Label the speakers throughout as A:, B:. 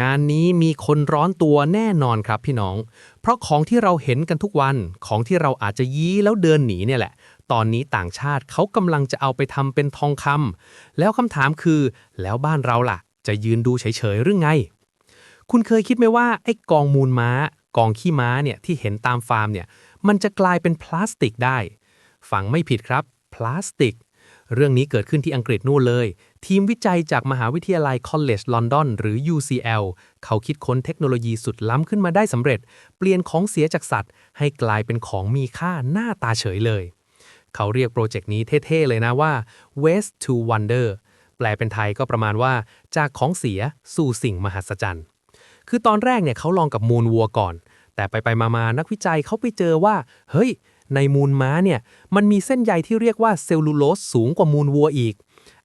A: งานนี้มีคนร้อนตัวแน่นอนครับพี่น้อง เพราะของที่เราเห็นกันทุกวันของที่เราอาจจะยี้แล้วเดินหนีเนี่ยแหละ ตอนนี้ต่างชาติเขากำลังจะเอาไปทำเป็นทองคำแล้วคำถามคือ แล้วบ้านเราล่ะ จะยืนดูเฉยๆหรือไง คุณเคยคิดไหมว่าไอ้กองมูลม้า กองขี้ม้าเนี่ยที่เห็นตามฟาร์มเนี่ยมันจะกลายเป็นพลาสติกได้ ฟังไม่ผิดครับพลาสติก เรื่องนี้เกิดขึ้นที่อังกฤษนู่นเลย ทีมวิจัยจากมหาวิทยาลัย College London หรือ UCL เขาคิดค้นเทคโนโลยีสุดล้ำขึ้นมาได้สำเร็จ เปลี่ยนของเสียจากสัตว์ ให้กลายเป็นของมีค่าหน้าตาเฉยเลย เขาเรียกโปรเจกต์นี้เท่ ๆ เลยนะว่า waste to wonder แปลเป็นไทยก็ประมาณว่า จากของเสียสู่สิ่งมหัศจรรย์ คือตอนแรกเนี่ยเขาลองกับมูลวัวก่อน แต่ไปไปๆมาๆนักวิจัยเขาไปเจอว่า เฮ้ย ในมูลม้าเนี่ยมันมีเส้นใยที่เรียกว่าเซลลูโลสสูงกว่ามูลวัวอีก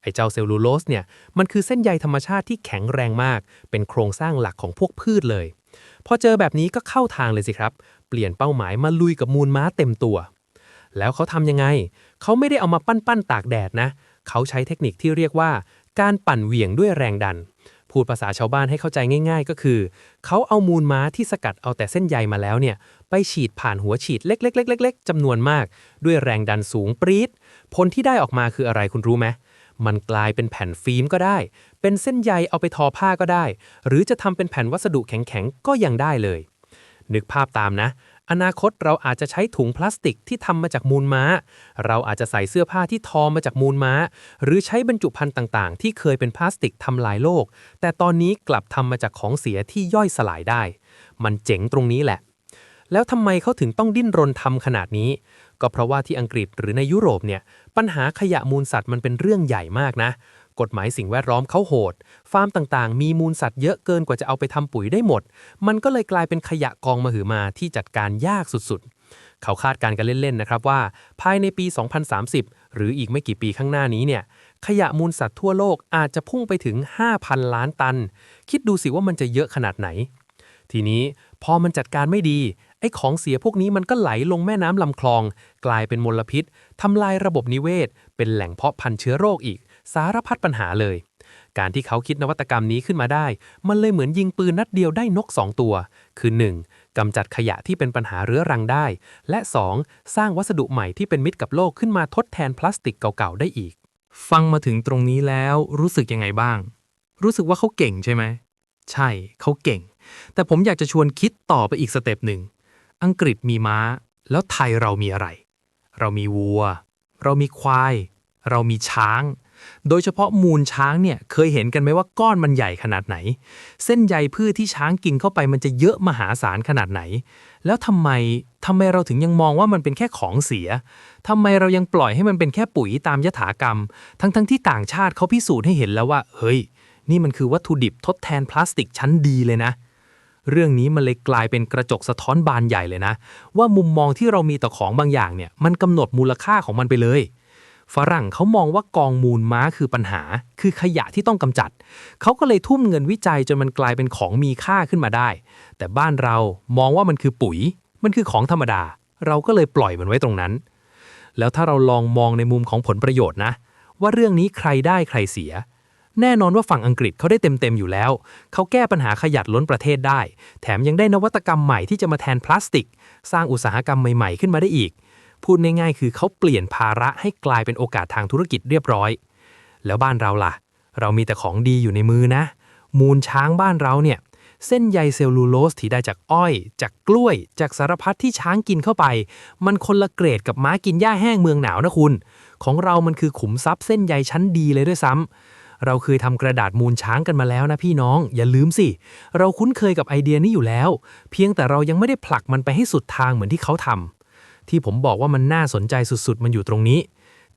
A: ไอ้เจ้าเซลลูโลสเนี่ยมันคือเส้นใยธรรมชาติที่แข็งแรงมาก เป็นโครงสร้างหลักของพวกพืชเลย พอเจอแบบนี้ก็เข้าทางเลยสิครับ เปลี่ยนเป้าหมายมาลุยกับมูลม้าเต็มตัว แล้วเขาทำยังไง เขาไม่ได้เอามาปั้นๆตากแดดนะ เขาใช้เทคนิคที่เรียกว่า การปั่นเหวี่ยงด้วยแรงดัน พูดภาษาชาวบ้านให้เข้าใจง่าย ๆ ก็คือ เขาเอามูลม้าที่สกัดเอาแต่เส้นใยมาแล้วเนี่ยไปฉีดผ่านหัวฉีดเล็กๆๆๆๆจำนวนมาก ด้วยแรงดันสูงปรี๊ดผลที่ได้ออกมาคืออะไรคุณรู้ไหม มันกลายเป็นแผ่นฟิล์มก็ได้ เป็นเส้นใยเอาไปทอผ้าก็ได้ หรือจะทำเป็นแผ่นวัสดุแข็งๆ ก็ยังได้เลย นึกภาพตามนะ อนาคตเราอาจจะใช้ถุงพลาสติกที่ทำมาจากมูลม้า เราอาจจะใส่เสื้อผ้าที่ทอมาจากมูลม้า หรือใช้บรรจุภัณฑ์ต่างๆ ที่เคยเป็นพลาสติกทำลายโลก แต่ตอนนี้กลับทำมาจากของเสียที่ย่อยสลายได้ มันเจ๋งตรงนี้แหละ แล้วทำไมเขาถึงต้องดิ้นรนทำขนาดนี้ ก็เพราะว่าที่อังกฤษหรือในยุโรปเนี่ย ปัญหาขยะมูลสัตว์มันเป็นเรื่องใหญ่มากนะ กฎหมายสิ่งแวดล้อมเขาโหด ฟาร์มต่างๆ มีมูลสัตว์เยอะเกินกว่าจะเอาไปทำปุ๋ยได้หมด มันก็เลยกลายเป็นขยะกองมหึมาที่จัดการยากสุดๆ เขาคาดการณ์กันเล่นๆนะครับว่า ภายในปี 2030 หรืออีกไม่กี่ปีข้างหน้านี้เนี่ยขยะมูลสัตว์ทั่วโลกอาจจะพุ่งไปถึง 5,000 ล้านตัน คิดดูสิว่ามันจะเยอะขนาดไหน ทีนี้พอมันจัดการไม่ดี ไอ้ของเสียพวกนี้มันก็ไหลลงแม่น้ำลำคลอง กลายเป็นมลพิษทำลายระบบนิเวศ เป็นแหล่งเพาะพันธุ์เชื้อโรคอีก สารพัดปัญหาเลย การที่เขาคิดนวัตกรรมนี้ขึ้นมาได้ มันเลยเหมือนยิงปืนนัดเดียวได้นก 2 ตัว คือ 1. กำจัดขยะที่เป็นปัญหาเรื้อรังได้ และ 2. สร้างวัสดุใหม่ที่เป็นมิตรกับโลกขึ้นมาทดแทนพลาสติกเก่าๆได้อีก ฟังมาถึงตรงนี้แล้วรู้สึกยังไงบ้าง รู้สึกว่าเขาเก่งใช่ไหมใช่เขาเก่ง แต่ผมอยากจะชวนคิดต่อไปอีกสเต็ปหนึ่ง อังกฤษมีม้า แล้วไทยเรามีอะไร เรามีวัว เรามีควาย เรามีช้าง โดยเฉพาะมูลช้างเนี่ยเคยเห็นกันไหมว่าก้อนมันใหญ่ขนาดไหน เส้นใยพืชที่ช้างกินเข้าไปมันจะเยอะมหาศาลขนาดไหน แล้วทำไมทำไมเราถึงยังมองว่ามันเป็นแค่ของเสียทำไมเรายังปล่อยให้มันเป็นแค่ปุ๋ยตามยถากรรม ทั้งๆที่ต่างชาติเขาพิสูจน์ให้เห็นแล้วว่า เฮ้ย นี่มันคือวัตถุดิบทดแทนพลาสติกชั้นดีเลยนะเเรื่องนี้มันเลยกลายเป็นกระจกสะท้อนบานใหญ่เลยนะ ว่ามุมมองที่เรามีต่อของบางอย่างเนี่ยมันกำหนดมูลค่าของมันไปเลย ฝรั่งเขามองว่ากองมูลม้าคือปัญหา คือขยะที่ต้องกำจัด เขาก็เลยทุ่มเงินวิจัยจนมันกลายเป็นของมีค่าขึ้นมาได้ แต่บ้านเรามองว่ามันคือปุ๋ย มันคือของธรรมดา เราก็เลยปล่อยมันไว้ตรงนั้น แล้วถ้าเราลองมองในมุมของผลประโยชน์นะ ว่าเรื่องนี้ใครได้ใครเสีย แน่นอนว่าฝั่งอังกฤษเขาได้เต็มๆอยู่แล้ว เขาแก้ปัญหาขยะล้นประเทศได้ แถมยังได้นวัตกรรมใหม่ที่จะมาแทนพลาสติก สร้างอุตสาหกรรมใหม่ๆขึ้นมาได้อีก พูดง่ายๆ คือเขาเปลี่ยนภาระให้กลายเป็นโอกาสทางธุรกิจเรียบร้อย แล้วบ้านเราล่ะ เรามีแต่ของดีอยู่ในมือนะ มูลช้างบ้านเราเนี่ยเส้นใยเซลลูโลสที่ได้จากอ้อย จากกล้วย จากสารพัดที่ช้างกินเข้าไป มันคนละเกรดกับม้ากินหญ้าแห้งเมืองหนาวนะคุณ ของเรามันคือขุมทรัพย์เส้นใยชั้นดีเลยด้วยซ้ำ เราเคยทำกระดาษมูลช้างกันมาแล้วนะพี่น้อง อย่าลืมสิ เราคุ้นเคยกับไอเดียนี้อยู่แล้ว เพียงแต่เรายังไม่ได้ผลักมันไปให้สุดทางเหมือนที่เขาทำที่ผมบอกว่ามันน่าสนใจสุดๆ มันอยู่ตรงนี้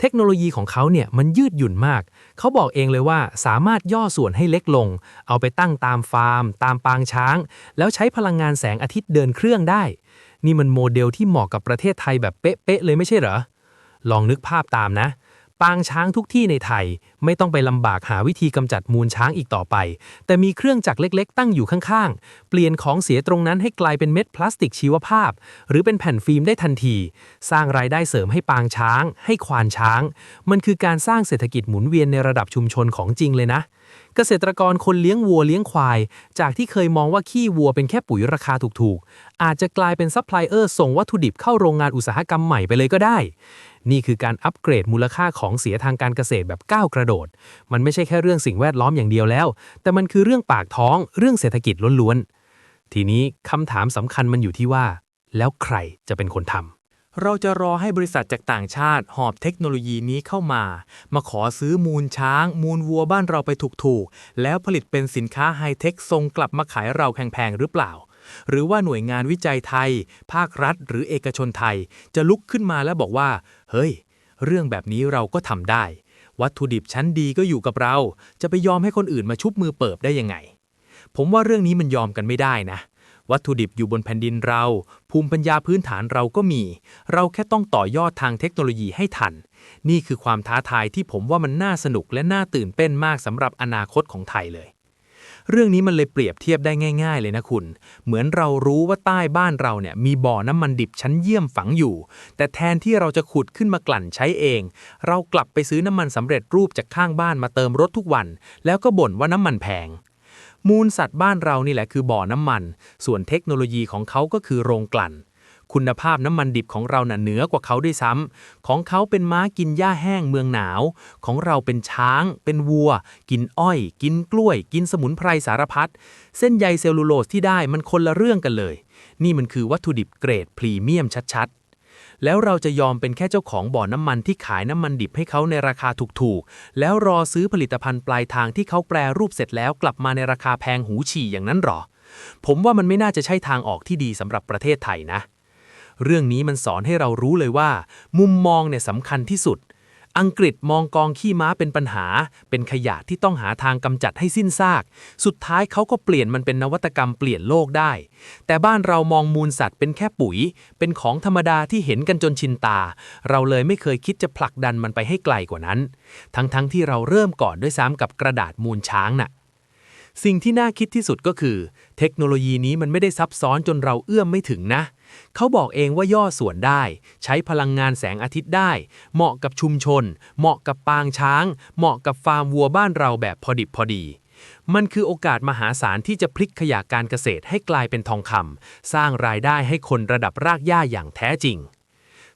A: เทคโนโลยีของเขาเนี่ยมันยืดหยุ่นมาก เขาบอกเองเลยว่าสามารถย่อส่วนให้เล็กลง เอาไปตั้งตามฟาร์ม ตามปางช้าง แล้วใช้พลังงานแสงอาทิตย์เดินเครื่องได้ นี่มันโมเดลที่เหมาะกับประเทศไทยแบบเป๊ะๆเลยไม่ใช่เหรอลองนึกภาพตามนะ ปางช้างทุกที่ในไทยไม่ต้องไปลำบากหาวิธีกำจัดมูลช้างอีกต่อไป แต่มีเครื่องจักรเล็ก ๆ ตั้งอยู่ข้างๆ เปลี่ยนของเสียตรงนั้นให้กลายเป็นเม็ดพลาสติกชีวภาพ หรือเป็นแผ่นฟิล์มได้ทันที สร้างรายได้เสริมให้ปางช้าง ให้ควานช้าง มันคือการสร้างเศรษฐกิจหมุนเวียนในระดับชุมชนของจริงเลยนะเกษตรกรคนเลี้ยงวัวเลี้ยงควาย จากที่เคยมองว่าขี้วัวเป็นแค่ปุ๋ยราคาถูกๆ อาจจะกลายเป็นซัพพลายเออร์ส่งวัตถุดิบเข้าโรงงานอุตสาหกรรมใหม่ไปเลยก็ได้ นี่คือการอัปเกรดมูลค่าของเสียทางการเกษตรแบบก้าวกระโดด มันไม่ใช่แค่เรื่องสิ่งแวดล้อมอย่างเดียวแล้ว แต่มันคือเรื่องปากท้อง เรื่องเศรษฐกิจล้วนๆ ทีนี้คำถามสำคัญมันอยู่ที่ว่า แล้วใครจะเป็นคนทำ
B: เราจะรอให้บริษัทจากต่างชาติหอบเทคโนโลยีนี้เข้ามา มาขอซื้อมูลช้าง มูลวัวบ้านเราไปถูกๆ แล้วผลิตเป็นสินค้าไฮเทคส่งกลับมาขายเราแพงๆ หรือเปล่า หรือว่าหน่วยงานวิจัยไทย ภาครัฐ หรือเอกชนไทย จะลุกขึ้นมาแล้วบอกว่า เฮ้ย เรื่องแบบนี้เราก็ทำได้ วัตถุดิบชั้นดีก็อยู่กับเรา จะไปยอมให้คนอื่นมาชุบมือเปิบได้ยังไง ผมว่าเรื่องนี้มันยอมกันไม่ได้นะ วัตถุดิบอยู่บนแผ่นดินเรา ภูมิปัญญาพื้นฐานเราก็มี เราแค่ต้องต่อยอดทางเทคโนโลยีให้ทัน นี่คือความท้าทายที่ผมว่ามันน่าสนุกและน่าตื่นเต้นมากสำหรับอนาคตของไทยเลย เรื่องนี้มันเลยเปรียบเทียบได้ง่าย ๆ เลยนะคุณ เหมือนเรารู้ว่าใต้บ้านเราเนี่ยมีบ่อน้ำมันดิบชั้นเยี่ยมฝังอยู่ แต่แทนที่เราจะขุดขึ้นมากลั่นใช้เอง เรากลับไปซื้อน้ำมันสำเร็จรูปจากข้างบ้านมาเติมรถทุกวัน แล้วก็บ่นว่าน้ำมันแพงมูลสัตว์บ้านเรานี่แหละคือบ่อน้ำมัน ส่วนเทคโนโลยีของเขาก็คือโรงกลั่น คุณภาพน้ำมันดิบของเราน่ะเหนือกว่าเขาด้วยซ้ำ ของเขาเป็นม้ากินหญ้าแห้งเมืองหนาว ของเราเป็นช้าง เป็นวัว กินอ้อย กินกล้วย กินสมุนไพรสารพัด เส้นใยเซลลูโลสที่ได้มันคนละเรื่องกันเลย นี่มันคือวัตถุดิบเกรดพรีเมียมชัดๆ แล้วเราจะยอมเป็นแค่เจ้าของบ่อน้ำมันที่ขายน้ำมันดิบให้เขาในราคาถูกๆ แล้วรอซื้อผลิตภัณฑ์ปลายทางที่เขาแปรรูปเสร็จแล้วกลับมาในราคาแพงหูฉี่อย่างนั้นหรอผมว่ามันไม่น่าจะใช่ทางออกที่ดีสำหรับประเทศไทยนะ เรื่องนี้มันสอนให้เรารู้เลยว่า มุมมองเนี่ยสำคัญที่สุด อังกฤษมองกองขี้ม้าเป็นปัญหา เป็นขยะที่ต้องหาทางกำจัดให้สิ้นซาก สุดท้ายเขาก็เปลี่ยนมันเป็นนวัตกรรมเปลี่ยนโลกได้ แต่บ้านเรามองมูลสัตว์เป็นแค่ปุ๋ย เป็นของธรรมดาที่เห็นกันจนชินตา เราเลยไม่เคยคิดจะผลักดันมันไปให้ไกลกว่านั้น ทั้งๆทที่เราเริ่มก่อนด้วยซ้ำกับกระดาษมูลช้างน่ะสิ่งที่น่าคิดที่สุดก็คือ เทคโนโลยีนี้มันไม่ได้ซับซ้อนจนเราเอื้อมไม่ถึงนะ เขาบอกเองว่าย่อส่วนได้ ใช้พลังงานแสงอาทิตย์ได้ เหมาะกับชุมชน เหมาะกับปางช้าง เหมาะกับฟาร์มวัวบ้านเราแบบพอดิบพอดี มันคือโอกาสมหาศาลที่จะพลิกขยะการเกษตรให้กลายเป็นทองคำสร้างรายได้ให้คนระดับรากหญ้าอย่างแท้จริง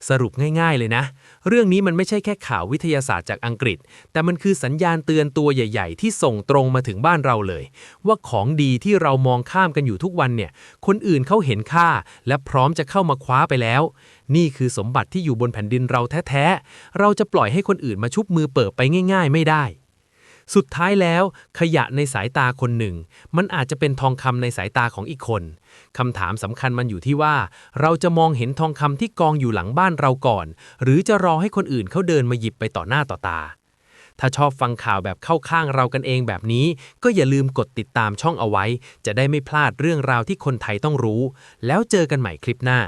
B: สรุปง่ายๆเลยนะ เรื่องนี้มันไม่ใช่แค่ข่าววิทยาศาสตร์จากอังกฤษ แต่มันคือสัญญาณเตือนตัวใหญ่ๆ ที่ส่งตรงมาถึงบ้านเราเลย ว่าของดีที่เรามองข้ามกันอยู่ทุกวันเนี่ย คนอื่นเขาเห็นค่า และพร้อมจะเข้ามาคว้าไปแล้ว นี่คือสมบัติที่อยู่บนแผ่นดินเราแท้ๆ เราจะปล่อยให้คนอื่นมาชุบมือเปิดไปง่าย ๆ ไม่ได้ สุดท้ายแล้วขยะในสายตาคนหนึ่ง มันอาจจะเป็นทองคำในสายตาของอีกคนคำถามสำคัญมันอยู่ที่ว่า เราจะมองเห็นทองคำที่กองอยู่หลังบ้านเราก่อน หรือจะรอให้คนอื่นเขาเดินมาหยิบไปต่อหน้าต่อตา ถ้าชอบฟังข่าวแบบเข้าข้างเรากันเองแบบนี้ ก็อย่าลืมกดติดตามช่องเอาไว้ จะได้ไม่พลาดเรื่องราวที่คนไทยต้องรู้ แล้วเจอกันใหม่คลิปหน้า